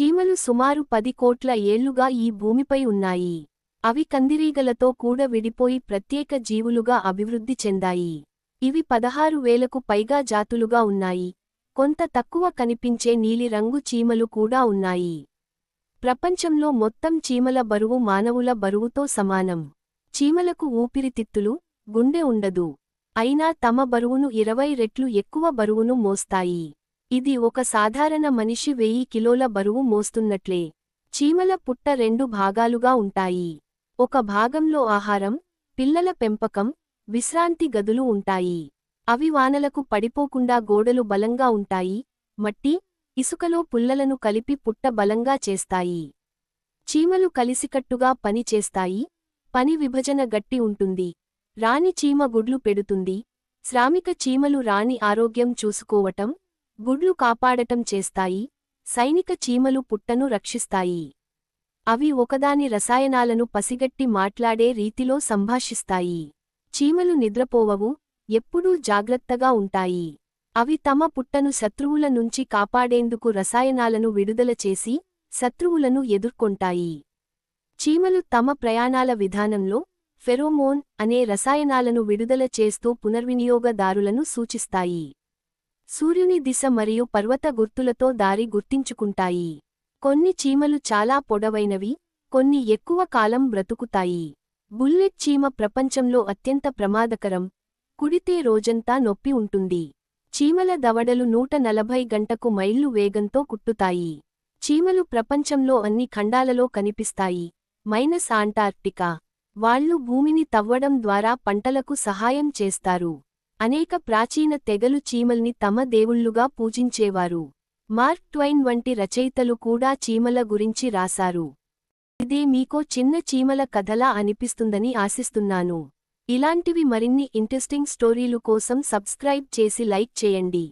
చీమలు సుమారు పది కోట్ల ఏళ్ళుగా ఈ భూమిపై ఉన్నాయి. అవి కందిరీగలతో కూడా విడిపోయి ప్రత్యేక జీవులుగా అభివృద్ధి చెందాయి. ఇవి పదహారు వేలకు పైగా జాతులుగా ఉన్నాయి. కొంత తక్కువ కనిపించే నీలిరంగు చీమలు కూడా ఉన్నాయి. ప్రపంచంలో మొత్తం చీమల బరువు మానవుల బరువుతో సమానం. చీమలకు ఊపిరితిత్తులు గుండె ఉండదు. అయినా తమ బరువును ఇరవై రెట్లు ఎక్కువ బరువును మోస్తాయి. ఇది ఒక సాధారణ మనిషి వెయ్యి కిలోల బరువు మోస్తున్నట్లే. చీమల పుట్ట రెండు భాగాలుగా ఉంటాయి. ఒక భాగంలో ఆహారం పిల్లల పెంపకం విశ్రాంతి గదులు ఉంటాయి. అవి వానలకు పడిపోకుండా గోడలు బలంగా ఉంటాయి. మట్టి ఇసుకలో పుల్లలను కలిపి పుట్ట బలంగా చేస్తాయి. చీమలు కలిసికట్టుగా పని చేస్తాయి. పని విభజన గట్టి ఉంటుంది. రాణి చీమ గుడ్లు పెడుతుంది. శ్రామిక చీమలు రాణి ఆరోగ్యం చూసుకోవటం గుడ్లు కాపాడటం చేస్తాయి సైనిక చీమలు పుట్టను రక్షిస్తాయి. అవి ఒకదాని రసాయనాలను పసిగట్టి మాట్లాడే రీతిలో సంభాషిస్తాయి. చీమలు నిద్రపోవవు ఎప్పుడూ జాగ్రత్తగా ఉంటాయి. అవి తమ పుట్టను శత్రువుల నుంచి కాపాడేందుకు రసాయనాలను విడుదల చేసి శత్రువులను ఎదుర్కొంటాయి. చీమలు తమ ప్రయాణాల విధానంలో ఫెరోమోన్ అనే రసాయనాలను విడుదల చేస్తూ పునర్వినియోగదారులను సూచిస్తాయి. సూర్యుని దిశ మరియు పర్వత గుర్తులతో దారి గుర్తించుకుంటాయి. కొన్ని చీమలు చాలా పొడవైనవి కొన్ని ఎక్కువ కాలం బ్రతుకుతాయి. బుల్లెట్ చీమ ప్రపంచంలో అత్యంత ప్రమాదకరం కుడితే రోజంతా నొప్పి ఉంటుంది. చీమల దవడలు నూట నలభై గంటకు మైళ్ళు వేగంతో కుట్టుతాయి. చీమలు ప్రపంచంలో అన్ని ఖండాలలో కనిపిస్తాయి. Minus Antarctica. వాళ్ళు భూమిని తవ్వడం ద్వారా పంటలకు సహాయం చేస్తారు. అనేక ప్రాచీన తెగలు చీమల్ని తమ దేవుళ్ళుగా పూజించేవారు. మార్క్ ట్వైన్ వంటి రచయితలు కూడా చీమల గురించి రాశారు. ఇదే మీకో చిన్న చీమల కథలా అనిపిస్తుందని ఆశిస్తున్నాను. ఇలాంటివి మరిన్ని ఇంట్రెస్టింగ్ స్టోరీలు కోసం సబ్స్క్రైబ్ చేసి లైక్ చేయండి.